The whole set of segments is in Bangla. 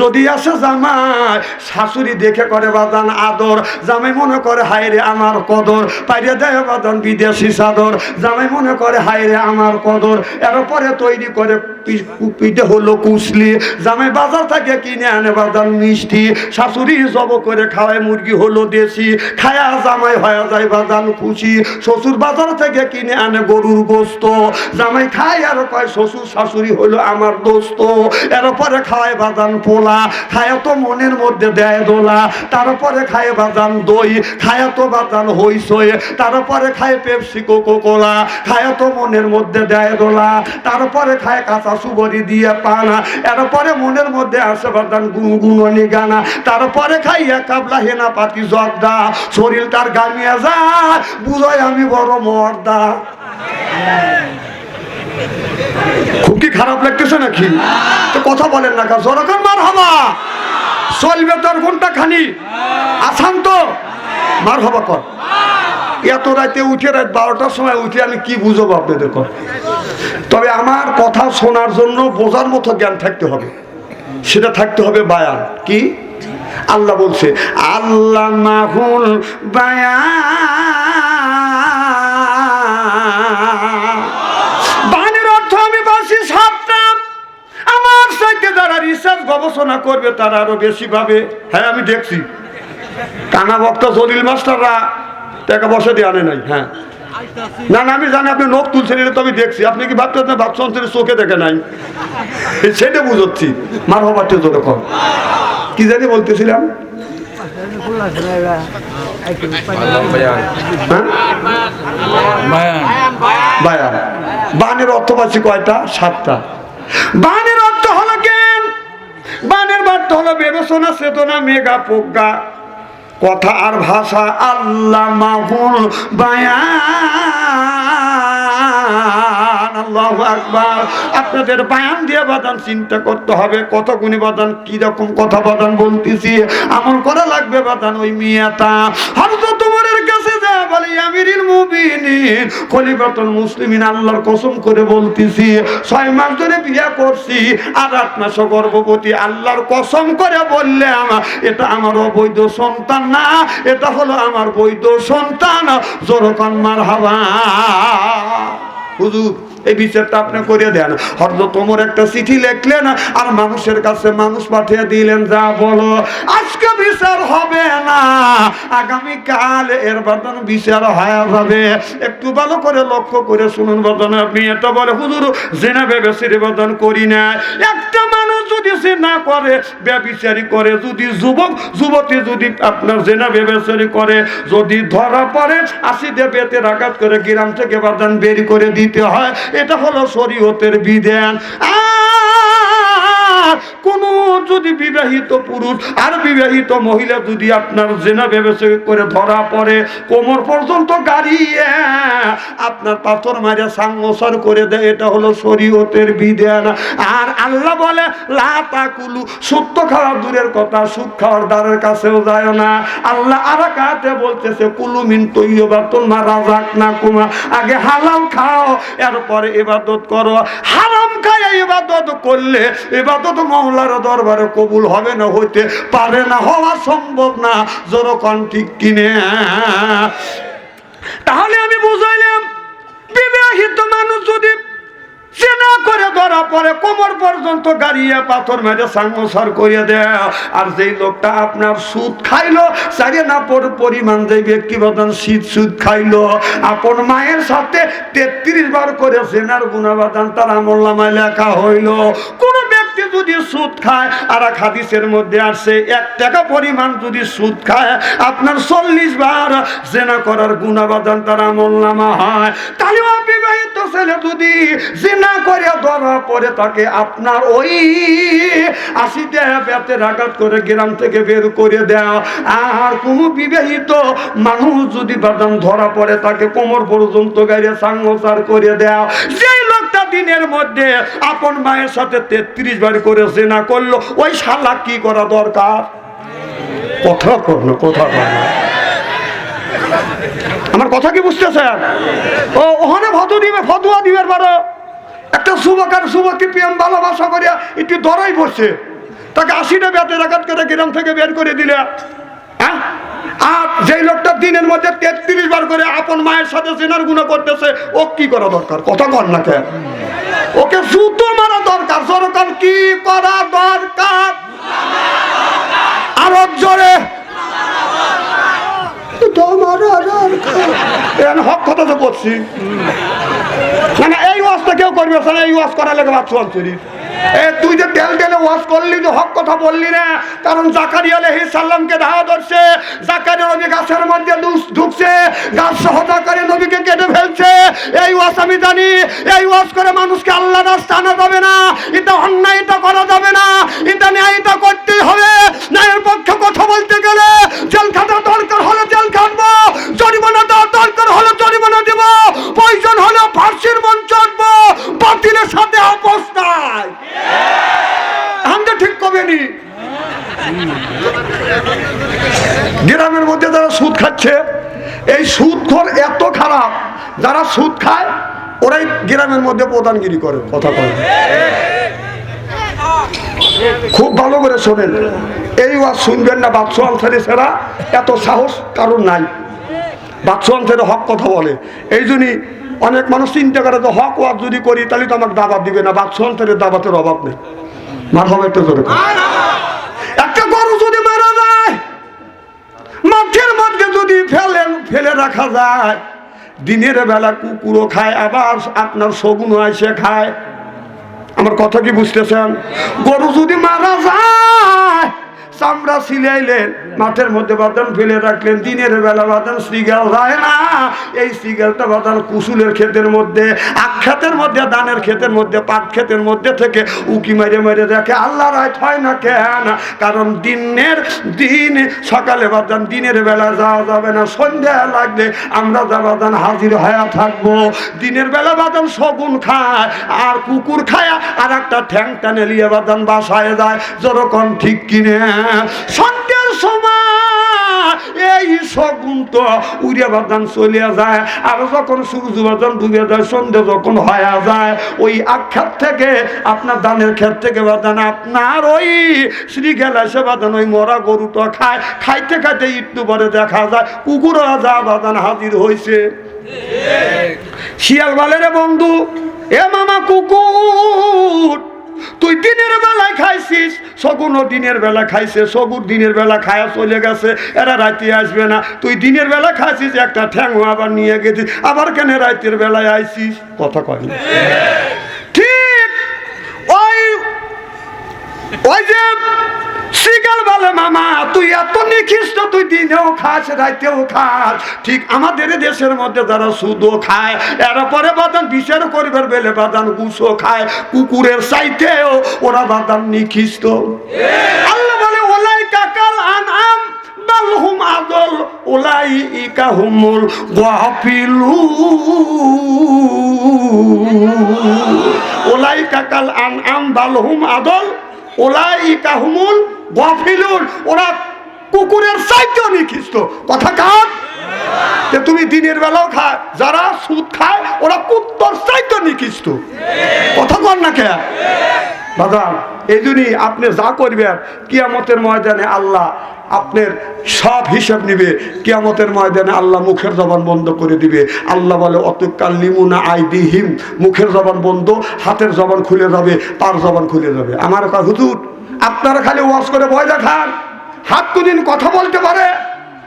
যদি আসে জামাই, শাশুড়ি দেখে করে বাদান আদর। জামাই মনে করে হায়রে আমার কদর। পাইরে দেয় বাদান বিদেশি চাদর। জামাই মনে করে হায়রে আমার কদর। এরপরে তৈরি করে পিঠে হলো জামাই বাজার থেকে কিনে আনে বাদান মিষ্টি। শাশুড়ি জব করে খাওয়ায় মুরগি হলো দেশি। খায়া জামাই হয়ে যায় বাদান খুশি। শ্বশুর বাজার থেকে কিনে আনে গরুর গোস্ত। জামাই খায় আর কয়, শ্বশুর, শাশুড়ি হলো আমার দোস্ত। এরপরে খায় বাদান পোলা। খায় তো মনের মধ্যে দেয় দোলা। তারপরে খায় বাজান দই। খায় তো বাদান হইসই তারপরে খায় পেপসি কোকো কোলা খায় তো মনের মধ্যে দেয় দোলা। তারপরে খায় কাঁচা সুবরি দিয়ে পানা। এরপরে মনের মধ্যে আসে গানা। তারপরে খাইয়া কাবলা হেনা পাতি জর্দা শরীর তার গামিয়ে যায়। বুঝয় আমি বড় মর্দা। খুব কি খারাপ লাগতেছে নাকি? তো কথা বলেন না কাজ জনগণ মার হবা চলবে তোর কোনটা খানি? আসান তো? মার হবা কর। এত রাতে উঠে রাত বারোটার সময় উঠে আমি কি বুঝব আপনাদের তবে আমার কথা শোনার জন্য বোঝার মতো জ্ঞান থাকতে হবে। সেটা থাকতে হবে বায়ান। কি? আল্লাহ বলছে আল্লাহ মাহুল বায়ান। বানের অর্থ আমি বাসি সাতটা আমার সাথে যারা রিসার্চ গবেষণা করবে তারা আরও বেশি পাবে হ্যাঁ আমি দেখছি। কানা বক্তা জলিল মাস্টাররা টাকা বসে দিয়ে আনে নাই হ্যাঁ। না না, আমি জানি আপনি নখ তুলছেন, এটা তো আমি দেখছি। আপনি কি ভাবতে আপনি ভাবছেন চোখে দেখে নাই? সেটা বুঝচ্ছি। মার হবার জোরে কর। কি জানি বলতেছিলাম? হ্যাঁ? বানের অর্থ পাচ্ছি কয়টা? সাতটা। বানের অর্থ হলো জ্ঞান। বানের অর্থ হলো বিবেচনা, চেতনা মেগা প্রজ্ঞা। কথা আর ভাষা আল্লাহ মাহুল আল্লাহ আপনাদের বায়ান দিয়ে বাদান চিন্তা করতে হবে কত গুণি বাদান, কীরকম কথা বাদান বলতেছি? আমল করা লাগবে বাদান ওই মিয়াটা। বলি, আমিরিল মুমিনিন, খলিফাতুল মুসলিমিন, আল্লাহর কসম করে বলতেছি, ছয় মাস ধরে বিয়া করছি আর আট মাস গর্ভবতী। আল্লাহর কসম করে বললাম এটা আমার অবৈধ সন্তান না, এটা হলো আমার বৈধ সন্তান। জোরকান মার হাবা হুজুর এই বিচারটা আপনি করে দেন। হয়তো তোমার একটা চিঠি লিখলেন আর মানুষের কাছে মানুষ পাঠিয়ে দিলেন, যা বলো, আজকে বিচার হবে না। আগামী কাল এর বাদন বিচার হয়ে যাবে। একটু ভালো করে লক্ষ্য করে শুনুন বদন আপনি। এটা বলে, হুজুর, জেনা ব্যবসায়ী বদন করি না। একটা মানুষ যদি সে না করে ব্যবচারী করে, যদি যুবক, যুবতী যদি আপনার জেনা ব্যবচারী করে, যদি ধরা পড়ে আশিতে বেতে রাগাত করে গ্রাম থেকে বাদান বের করে দিতে হয়। এটা হলো শরীয়তের বিধান। আর কোন যদি বিবাহিত পুরুষ আর বিবাহিত মহিলা যদি আপনার জেনা ব্যবসায় করে ধরা পড়ে, কোমর পর্যন্ত গাড়িয়ে আপনার পাথর মারে সাঙ্গসর করে দেয়, এটা হলো শরীয়তের বিধান। আর আল্লাহ বলে লাতাকুলু সত্য খাওয়া দূরের কথা, সুদ খাওয়ার দ্বারের কাছেও যায় না। আল্লাহ আর কাতে বলতেছে, কুলু মিন তৈবা তোমার রাজাক না কুমা আগে হালাল খাও, এরপরে ইবাদত করো। হারাম খায় ইবাদত করলে ইবাদত মহলার দরবারে কবুল হবে না হইতে পারে না, হওয়া সম্ভব না। যেরকম ঠিক কিনে? তাহলে আমি বুঝাইলাম, বিবাহিত মানুষ যদি চেনা করে ধরা পরে কোমর পর্যন্ত গাড়িয়ে পাথর মেরে সাংসার করিয়ে দেয়, আর যেই লোকটা আপনার সুদ খাইলো চারিয়ে না পর- পরিমাণ যে ব্যক্তি বদন শীত সুদ খাইলো, আপন মায়ের সাথে তেত্রিশ বার করে গুণাবাদান তার লেখা হইল। কোন ব্যক্তি যদি সুদ খায় আর এক হাদিসের মধ্যে আসছে, এক টাকা পরিমাণ যদি সুদ খায়, আপনার চল্লিশ বার জেনা করার গুণাবাদান তার আমল্লামা হয়। তাহলে অবিবাহিত ছেলে যদি জেনা করে ধরা পরে তাকে আপনার ওই আশিতে ব্যাতে আঘাত করে গ্রাম থেকে বের করে দেওয়া আর কোনো বিবাহিত মানুষ যদি বাদাম ধরা পড়ে, তাকে কোমর পর্যন্ত গাড়িয়ে সাংসার করে দেওয়া যেই লোকটা দিনের মধ্যে আপন মায়ের সাথে তেত্রিশ বার করে জেনা করল। ওই শালা কি করা দরকার? কথা করল কথা করল আমার কথা কি বুঝতেছেন? ও, ওখানে ফটো দিবে, ফতুয়া দিবে পারো। একটা যুবক আর যুবককে ভালোবাসা করিয়া একটু দরাই পড়ছে। তাকে আশিটা বেতের আঘাত করে গ্রাম থেকে বের করে দিলে। হ্যাঁ? আর যেই লোকটা দিনের মধ্যে তেত্রিশ বার করে আপন মায়ের সাথে সেনার গুণ করতেছে, ও কি করা দরকার? কথা কর না কেন? ওকে জুতো মারা দরকার। সরকার কি করা দরকার? আরও জোরে। তো করছি মানে এই ওয়াজটা কেউ করবে না, এই ওয়াজ করা লেগে বাচ্চা অঞ্চলি এ, তুই যে তেল তেলে ওয়াজ করলি যে হক কথা বললি না, কারণ জাকারিয়া আলাইহিস সালামকে ধাওয়া ধরছে, জাকারিয়া নবী গাছের মধ্যে ঢুকছে, গাছ সহ জাকারিয়া নবীকে কেটে ফেলছে। এই ওয়াজ আমি জানি, এই ওয়াজ করে মানুষকে আল্লাহ রাস্তা যাবে না, এটা অন্যায় করা যাবে না, এটা ন্যায় এটা করতেই হবে। ন্যায়ের পক্ষে কথা বলতে গেলে জেল খাটা দরকার হলে জেল খাটবো, জরিমানা দেওয়ার দরকার হলে জরিমানা দেব, প্রয়োজন হলে ফার্সির মঞ্চ বাতিলের সাথে নাই। আমরা ঠিক কবে নি গ্রামের মধ্যে যারা সুদ খাচ্ছে, এই সুদ খোর এত খারাপ, যারা সুদ খায়, ওরাই গ্রামের মধ্যে প্রধানগিরি করে, কথা বলে খুব ভালো করে শোনেন, এই ওয়াজ শুনবেন না আনসারি ছাড়া এত সাহস কারণ নাই। বাদশাহ আনসারি হক কথা বলে। এই জন্যই অনেক মানুষ চিন্তা করে যে হক ওয়াজ যদি করি, তাহলে তো আমাকে দাবাত দিবে না। বাদশাহ আনসারের দাবাতের অভাব নেই। মার হবে একটু জোরে একটা গরু যদি মারা যায়, মাঠের মধ্যে যদি ফেলে ফেলে রাখা যায়, দিনের বেলা কুকুরও খায়, আবার আপনার শগুনও এসে খায়। আমার কথা কি বুঝতেছেন? গরু যদি মারা যায় চামড়া সিলাইলেন মাঠের মধ্যে বাদান ফেলে রাখলেন, দিনের বেলা বাদান সিগাল যায় না। এই সিগালটা বাদান কুসুলের ক্ষেতের মধ্যে, আখ ক্ষেতের মধ্যে, ধানের ক্ষেতের মধ্যে, পাট ক্ষেতের মধ্যে থেকে উকি মেরে মেরে দেখে, আল্লাহ রায় হয় না কেন? কারণ দিনের দিন, সকালে বাদান দিনের বেলা যাওয়া যাবে না, সন্ধ্যা লাগলে আমরা যা বাদান হাজির হয়ে থাকব। দিনের বেলা বাদান শগুন খায়, আর কুকুর খায়, আর একটা ঠ্যাং টানে লিয়ে বাদান বাসায় যায়, যেরকম ঠিক কিনে। সন্ধ্যের সময় এই শগুন তো উড়ে বাদান চলে যায়, আর যখন সূর্য বাদান ডুবে যায়, সন্ধ্যে যখন হয়ে যায়, ওই আখ্যাত থেকে, আপনার দানের ক্ষেত থেকে বাদান, আপনার ওই শ্রী গেলা সে বাদান, ওই মরা গরুটা খায়, খাইতে খাইতে একটু পরে দেখা যায় কুকুরও যা বাদান হাজির হয়েছে শিয়াল বলে রে বন্ধু, এ মামা কুকুর তুই দিনের বেলায় খাইছিস, শগুনও দিনের বেলা খাইছে শগুর দিনের বেলা খায়া চলে গেছে, এরা রাতে আসবে না তুই দিনের বেলা খাইছিস, একটা ঠ্যাংও আবার নিয়ে গেছিস, আবার কেন রাতের বেলায় আইছিস কথা কয় না। ঠিক ওই ওই যে শিকাল বলে মামা, তুই এত নিখিষ্ট দিনেও খাস রাইতেও খাস। ঠিক আমাদের দেশের মধ্যে যারা সুদও খায়, এর পরে বাদান বিচার করবে বেলে বাদান গুসো খায়। কুকুরের চাইতেও ওরা বাদান নিখিষ্ট। আল্লাহ বলে ওলাই কাকাল আন আম বালহুম আদল ওলাই ইকা হুমুল গাফিলু ওলাই কাকাল আন আম বালহুম আদল ওলাই কাহুমুল গফিলুন। ওরা কুকুরের চাইতেও নিখিষ্ট কথা কার? যে তুমি দিনের বেলাও খায়, যারা সুদ খায়, ওরা কুত্তর চাইতে নিখিষ্ট কথা কর না কে? বাদাম, এই জন্যই আপনি যা করবেন, কিয়ামতের ময়দানে আল্লাহ আপনার সব হিসাব নিবে। কিয়ামতের ময়দানে আল্লাহ মুখের জবান বন্ধ করে দিবে। আল্লাহ বলে, অতকাল লিমুনা আই দিহিম মুখের জবান বন্ধ, হাতের জবান খুলে যাবে, তার জবান খুলে যাবে। আমার হুজুর, আপনারা খালি ওয়াশ করে ভয় দেখান। হাত কোনদিন কথা বলতে পারে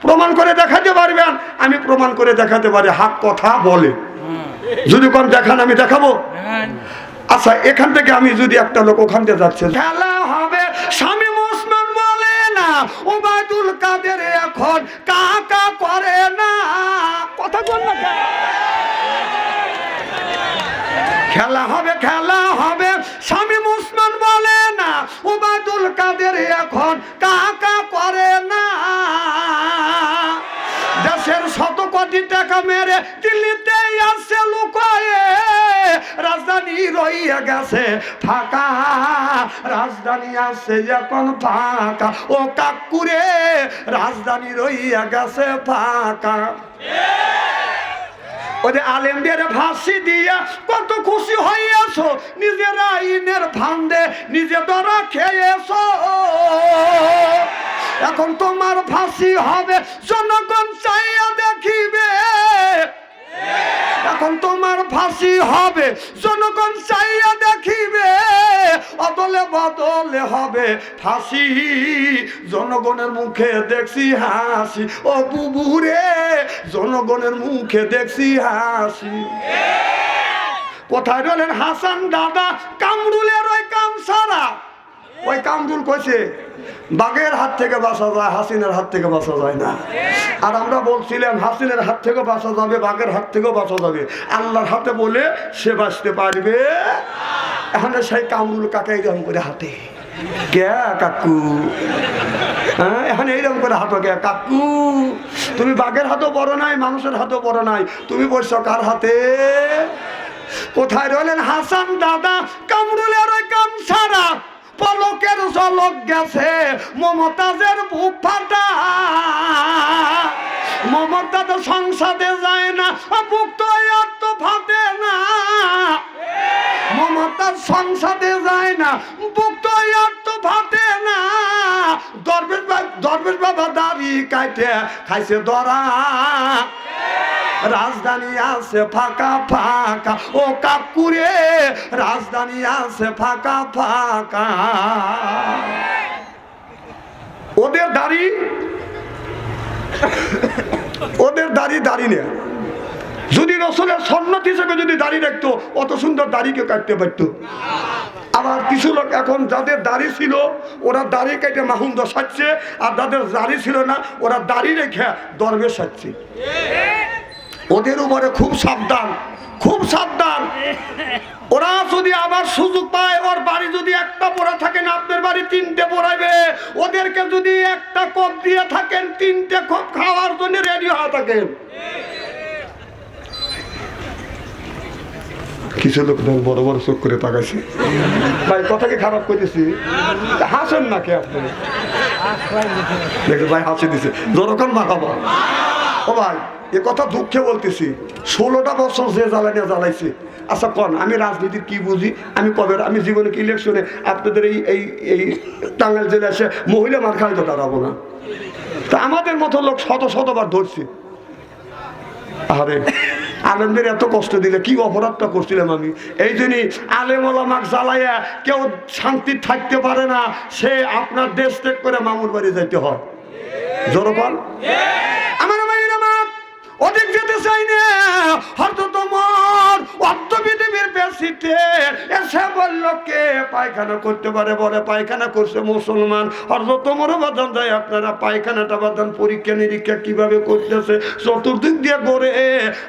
প্রমাণ করে দেখাতে পারবেন। আমি প্রমাণ করে দেখাতে পারি হাত কথা বলে। যদি কোন দেখান আমি দেখাবো? আচ্ছা এখান থেকে আমি যদি একটা লোক ওখান থেকে যাচ্ছে। খেলা হবে স্বামী ওসমান বলে না ওবায়দুল কাদের এখন কাকা করে না। কথা বল না খেলা হবে খেলা কোটি টাকা মেরে দিল্লিতে রাজধানী রইয়া গেছে ফাঁকা। রাজধানী ফাঁকা। ও কাকুরে, রাজধানী রইয়া গেছে ফাঁকা। আলেমদের ফাঁসি দিয়া কত খুশি হইয়াছ। নিজের আইনের ফান্দে নিজে ধরা খেয়েছ। এখন তোমার ফাঁসি হবে। জনগণ চাইয়া দেখিবে। এখন তোমার ফাঁসি হবে, জনগণ চাইয়া দেখিবে, অদলে বদলে হবে ফাঁসি। জনগণের মুখে দেখছি হাসি, ও বুবুরে, জনগণের মুখে দেখছি হাসি। কোথায় রলেন হাসান দাদা? কামরুলের ওই কাম সারা ওই কামরুল কইছে? বাঘের হাত থেকে বাঁচা যায়, হাসিনের হাত থেকে বাঁচা যায় না। আর আমরা বলছিলাম, হাসিনের হাত থেকে বাঁচা যাবে, বাঘের হাত থেকেও বাঁচা যাবে। আল্লাহর হাতে বলে সে বাঁচতে পারবে। এখানে সেই কামরুল কাকে এইরকম করে হাতে কে কাকু? হ্যাঁ এখন এইরকম করে হাতো কে কাকু? তুমি বাঘের হাতও বড় নাই, মানুষের হাতও বড় নাই। তুমি বলছো কার হাতে? কোথায় রইলেন হাসান দাদা? কামরুলের ওই কাম সারা পলকের ঝলক গেছে, মমতাজের বুক ফাটা মমতা তো সংসদে যায় না বুক তো আর ফাটে না। মমতার সংসদে যায় না বুক তো আর তো ফাটে না। দরবেশ বা- দরবেশ বাবা দাড়ি কাটে খাইছে দরা। রাজধানী আছে ফাঁকা ফাঁকা। ও কাকুরে, রাজধানী আছে ফাঁকা ফাঁকা। ওদের দাড়ি ওদের দাড়ি দাড়ি যদি রসুলের সন্ন্যত হিসেবে যদি দাড়ি রাখতো অত সুন্দর দাড়িকে কাটতে পারতো। আবার কিছু লোক এখন যাদের দাড়ি ছিল, ওরা দাড়ি কেটে মাহুন্দ সাজছে, আর যাদের দাড়ি ছিল না, ওরা দাড়ি রেখে দরবে সাজছে। ওদের উপরে খুব সাবধান খুব সাবধান। ওরা যদি আবার সুযোগ পায়, ওর বাড়ি যদি একটা পড়া থাকেন আপনার বাড়ি তিনটে পড়াইবে। ওদেরকে যদি একটা কপ দিয়ে থাকেন, তিনটে কপ খাওয়ার জন্য রেডি হওয়া থাকেন কিছু লোক বড় বড় চোখ করে তাকাইছে। ভাই কথাকে খারাপ করতেছি হাসেন নাকি আপনি? দেখে ভাই, হাসি দিছে। যখন মাখাবো ও ভাই, এ কথা দুঃখে বলতেছি। ষোলোটা বছর যে জ্বালানিয়া জ্বালাইছে। আচ্ছা কন, আমি রাজনীতির কি বুঝি? আমি কবে, আমি জীবনে কি ইলেকশনে আপনাদের এই এই এই টাঙ্গাইল জেলে এসে মহিলা মার খাইতে দাঁড়াবো না? তা আমাদের মতো লোক শত শতবার ধরছি। আরে আলেমদের এত কষ্ট দিলে, কি অপরাধটা করছিলাম আমি? এই জন্যই আলেম ওলামাক জ্বালাইয়া কেউ শান্তি থাকতে পারে না, সে আপনার দেশ ত্যাগ করে মামুর বাড়ি যাইতে হয়। জনপাল আমার অধিক পৃথিবীর এসে বলল, কে পায়খানা করতে পারে? বলে, পায়খানা করছে মুসলমান। হয়তো তোমারও বাদান যায় আপনারা পায়খানাটা বাদান পরীক্ষা নিরীক্ষা কীভাবে করতেছে? চতুর্দিক দিয়ে গড়ে।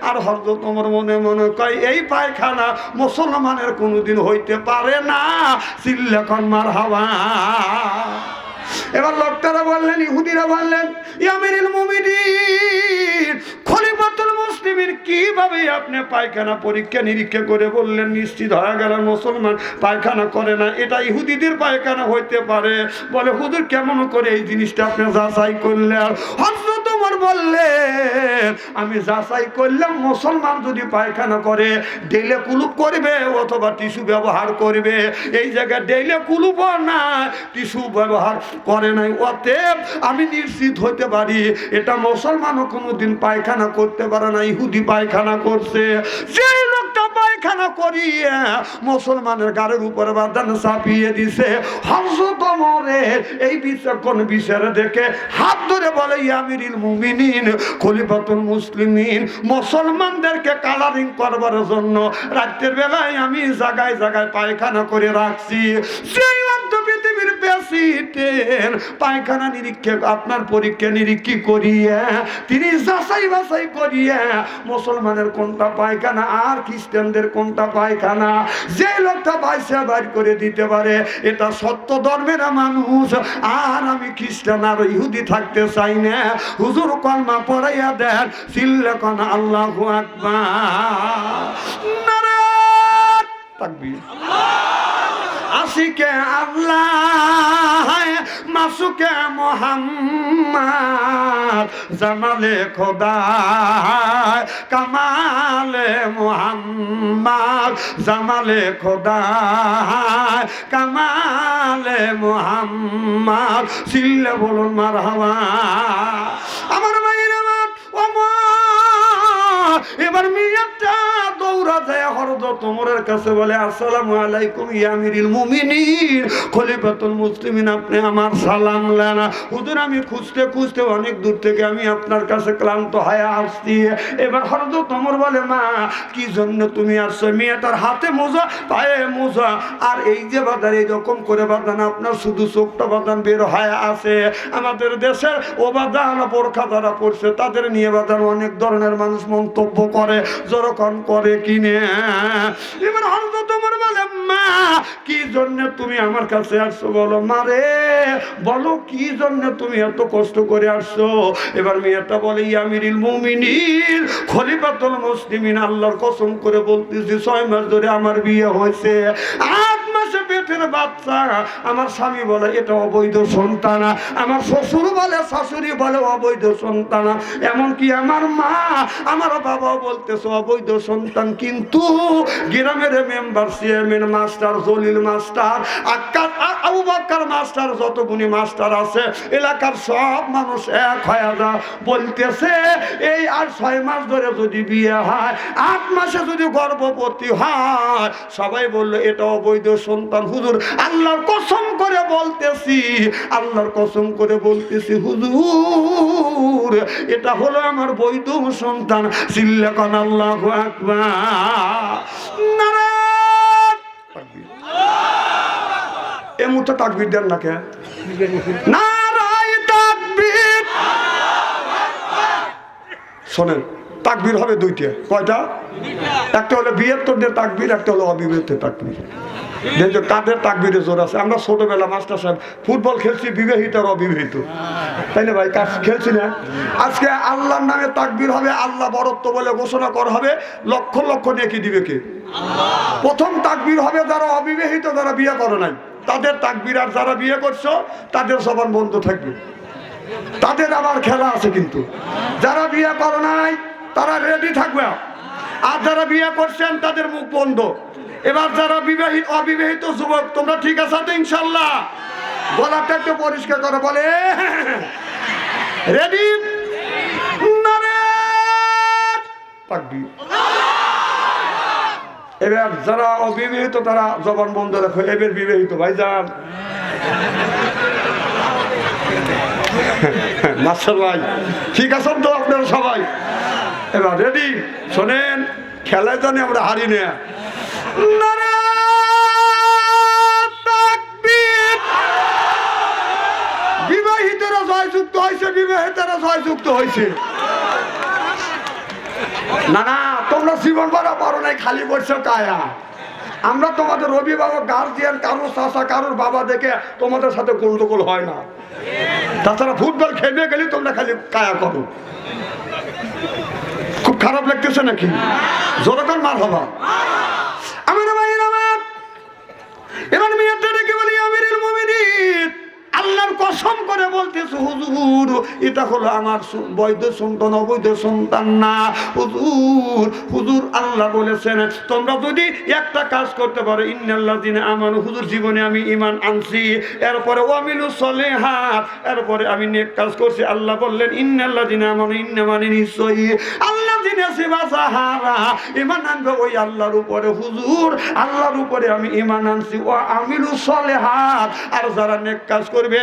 আর হয়তো তোমার মনে মনে কয়, এই পায়খানা মুসলমানের কোনোদিন হইতে পারে না। সিল্লেখন মার হাওয়া এবার লোকটারা বললেন, ইহুদিরা বললেন ইয়ামিরুল খলিফাতুল কীভাবে আপনি পায়খানা পরীক্ষা নিরীক্ষা করে বললেন, নিশ্চিত হয়ে গেল মুসলমান পায়খানা করে না, এটা ইহুদিদের পায়খানা হইতে পারে। বলে, হুজুর, কেমন করে এই জিনিসটা আপনি যাচাই করলেন? বললেন আমি যাচাই করলাম, মুসলমান যদি পায়খানা করে ডেলে কুলুপ করবে অথবা টিস্যু ব্যবহার করবে। এই জায়গায় ডেলে কুলুপ না টিস্যু ব্যবহার করে নাই। অতএব আমি নিশ্চিত হতে পারি, এটা মুসলমানও কোনোদিন পায়খানা করতে পারে না, ইহুদি পায়খানা করছে। যেই লোকটা পায়খানা করিয়ে মুসলমানের গাড়ির উপরে বাদান চাপিয়ে দিছে। হজরত মরের এই বিচক্ষণ বিচারে দেখে হাত ধরে বলে ইয়ামিরিল মুমিনিন, খলিফাতুল মুসলিমিন, মুসলমানদেরকে কালারিং করবার জন্য রাত্রের বেলায় আমি জায়গায় জায়গায় পায়খানা করে রাখছি। সেই প্রেসিডেন্ট পায়খানা নিরীক্ষা, আপনার পরীক্ষা নিরীক্ষা করিয়ে, তিনি যাচাই বাছাই করিয়ে, মুসলমানের কোনটা পায়খানা আর খ্রিস্টানদের কোনটা পায়খানা? যে লোকটা পয়সা বাইর করে দিতে পারে, এটা সত্য ধর্মের মানুষ। আর আমি খ্রিস্টান, আর ইহুদি থাকতে চাই না। হুজুর কলমা পড়াইয়া দেন সিল্লেখন আল্লাহ আকবার। তাকবীর। আশিকে আল্লাহ! মাসুকে মোহাম্মদ, জামালে খোদা কামালে মোহাম্মদ, জামালে খোদা কামালে মোহাম্মদ সিল্লে বলুন মার আমার মায়ের আমার ও মা এবার মিয়াটা আপনার কাছে ক্লান্ত আসছি। এবার বলে, মা, কি জন্য তুমি আসছো? হাতে মোজা, পায়ে মোজা। আর এই যে বাদান এইরকম করে বাদান আপনার শুধু চোখটা বাদান বের হয়ে আছে আমাদের দেশের ও বাদান বোরখা যারা পড়ছে তাদের নিয়ে বাদান অনেক ধরনের মানুষ মন্তব্য করে যখন করে এবার তোমার বলে, মা, কি জন্য তুমি আমার কাছে আসছো বলো? বলো কি জন্য তুমি এত কষ্ট করে আসছো? এবার মেয়েটা বলে ইয়ামিরিল মুমিনিন, খলিফাতুল মুসলিমিন, আল্লাহর কসম করে বলতেছি, ছয় মাস ধরে আমার বিয়ে হয়েছে। আট মাসে পেটের বাচ্চা। আমার স্বামী বলে, এটা অবৈধ সন্তান। আমার শ্বশুর বলে, শাশুড়ি বলে, অবৈধ সন্তান। এমনকি আমার মা, আমার বাবাও বলতেছে, অবৈধ সন্তান। কিন্তু গ্রামের member, chairman, master, Jalil master, Akkar, আ- আবু বাক্কার মাস্টার, যতগুনি মাস্টার আছে, এলাকার সব মানুষ এক হয়ে যা বলতেছে, এই আর ছয় মাস ধরে যদি বিয়ে হয়, আট মাসে যদি গর্ভবতী হয়, সবাই বলল, এটা অবৈধ সন্তান হুজুর আল্লাহর কসম করে বলতেছি আল্লাহর কসম করে বলতেছি হুজুর এটা হলো আমার বৈধ সন্তান সিল্লাকান আল্লাহ আকবার এ মুহূর্তে তাকবির দেন না কে? নারায় তাকবীর। শোনেন তাকবীর হবে দুইটা। কয়টা? একটা হলো বিয়েত্তরদের তাকবির একটা হলো অবিবাহিত তাকবীর। কাদের তাকবীরে জোর আছে। আমরা ছোটবেলা মাস্টার সাহেব, ফুটবল খেলছি, বিবাহিত আর অবিবাহিত। তাই না ভাই? খেলছি না। আজকে আল্লাহর নামে তাকবির হবে, আল্লাহ বরত্ব বলে ঘোষণা করা হবে। লক্ষ লক্ষ নেকি দিবে কে? প্রথম তাকবির হবে যারা অবিবাহিত, যারা বিয়ে করে নাই। তাদের তাকবির আর যারা বিয়ে করছ, তাদের সবার বন্ধ থাকবে। তাদের আবার খেলা আছে কিন্তু। যারা বিয়ে করে নাই, তারা রেডি থাকবে। আর যারা বিয়ে করছেন, তাদের মুখ বন্ধ। এবার যারা বিবাহিত, অবিবাহিত যুবক, তোমরা ঠিক আছে তো ইনশাল্লাহ গলাটা একটু পরিষ্কার করে, বলে, রেডি? এবার যারা অবিবাহিত, তারা জবান বন্ধ রাখো। এবার বিবাহিত, ভাইজান। মাস্টার ভাই, ঠিক আছেন তো আপনারা সবাই? এবার রেডি শোনেন, খেলায় জানি আমরা হারি না। বিবাহিতরা জয়যুক্ত হয়েছে, বিবাহিতরা জয়যুক্ত হয়েছে। না না তোমরা জীবন ভরা বড় নাই, খালি করছ কায়া। আমরা তোমাদের অভিভাবক গার্জিয়ান কারোর চাষা কারোর বাবা দেখে তোমাদের সাথে গন্ডগোল হয় না। তাছাড়া ফুটবল খেলবে গেলে তোমরা খালি কায়া করো। খারাপ লাগতেছে নাকি? জোরকর মার হবা। আমার আমার। এবার মেয়েটা ডেকে বলি মুমিনিন। আল্লাহর কসম করে বলতেছে, হুজুর, এটা হলো আমার বৈধ সন্তান, অবৈধ সন্তান না। হুজুর হুজুর আল্লাহ বলেছেন, তোমরা যদি একটা কাজ করতে পারো ইন্নাল্লাহ দিনে আমার হুজুর জীবনে আমি ইমান আনছি। এরপরে ওয়ামিলু সলে হাত এরপরে আমি নেক কাজ করছি। আল্লাহ বললেন ইন্নাল্লাহ দিনে আমার ইন্না মানে নিশ্চয়ই আল্লাহ দিনে সেবা সাহারা ইমান আনবে ওই আল্লাহর উপরে হুজুর আল্লাহর উপরে আমি ইমান আনছি। ও আমিরু সলে হাত আর যারা নেক কাজ করবে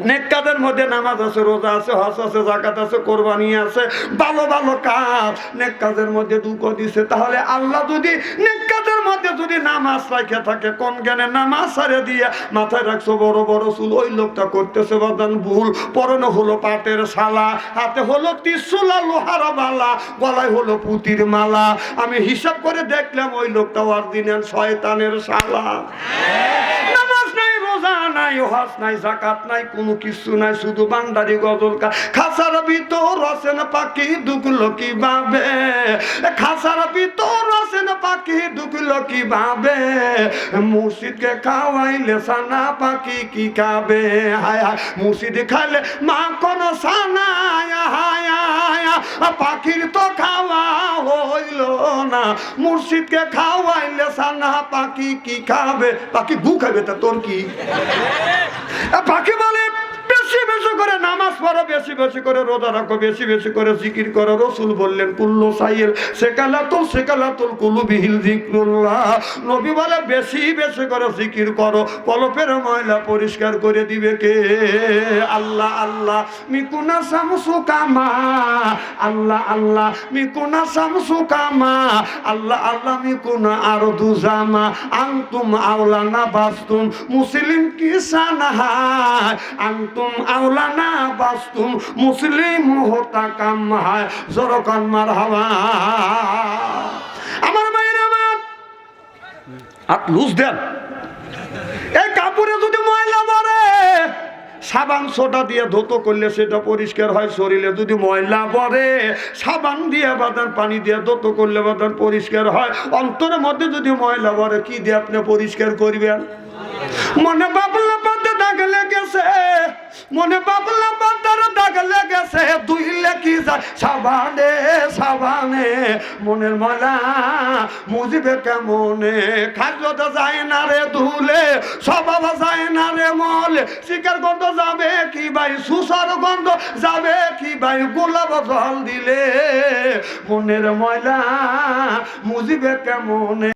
নেককাদের মধ্যে নামাজ আছে, রোজা আছে, হজ আছে জাকাত আছে, কোরবানি আছে, ভালো ভালো কাজ। নেককাদের মধ্যে দুঃখ দিছে, তাহলে আল্লাহ যদি নেককাদের মধ্যে যদি নামাজ রাখে থাকে কোন জ্ঞানে নামাজ সারে দিয়ে মাথায় রাখছো, বড় বড় চুল, ওই লোকটা করতেছে বাদান ভুল, পরনে হলো পাটের শালা, হাতে হলো ত্রিশুলা লোহার মালা গলায় হলো পুতির মালা। আমি হিসাব করে দেখলাম ওই লোকটা অরিজিনাল শয়তানের শালা। নাই রোজা নাই, জাকাত নাই, কোনো কিছু নাই, শুধু বান্দারি গজল খাসার ভিতর আছেন পাখি ঢুকলো কীভাবে খাসার ভিতর আছেন পাখি ঢুকলো কীভাবে মুর্শিদকে খাওয়াইলে সানা পাখি কি খাবে? হায় হায়, মুর্শিদ খাইলে মা কোন সানা হায় হায়। পাখির তো খাওয়া হইল না। মুর্শিদকে খাওয়াইলে সানা, পাখি কি খাবে? পাখি ভু খাবে তা তোর কি? পাখি বলে বেশি বেশি করে নামাজ পড়ো, বেশি বেশি করে রোজা রাখো, বেশি বেশি করে জিকির করো। রসুল বললেন, কুল্লো সাইল, সেকালাতুল কুলু বিহিল জিক্রুল্লাহ নবী বলে, বেশি বেশি করে জিকির করো, কলপের ময়লা পরিষ্কার করে দিবে কে? আল্লাহ আল্লাহ, মিকুনা শামসু কামা। আল্লাহ আল্লাহ, মিকুনা শামসু কামা। আল্লাহ আল্লাহ, মিকুনা আর দুজামা আংতুম আওলানা বাস্তুম, মুসলিম কিসান আংতুম আওলানা বাস্তুম মুসলিম হতা কাম হায় জরকান মার হাওয়া। আমার মায়ের আমার, হাত লুজ দেন। এই কাপড়ে যদি ময়লা মরে সাবান সোটা দিয়ে ধুতো করলে সেটা পরিষ্কার হয়, শরীরে যদি ময়লা পড়ে, সাবান দিয়ে বাদান পানি দিয়ে ধুতো করলে বাদান পরিষ্কার হয়। অন্তরের মধ্যে যদি ময়লা পড়ে, কি দিয়ে আপনি পরিষ্কার করবেন? মনে বাবলা পাতে দাগ লেগেছে মনে বাবলা পাতার দাগ লেগেছে, দুই লেখি যায়। সাবানে সাবানে, মনের ময়লা মুজিবে কেমনে? তো যায় না রে ধুলে, স্বভাব যায় না রে মলে। শিকার গন্ধ যাবে কি ভাই? সুসার গন্ধ যাবে কি ভাই? গোলাপ জল দিলে মনের ময়লা মুজিবে কেমনে?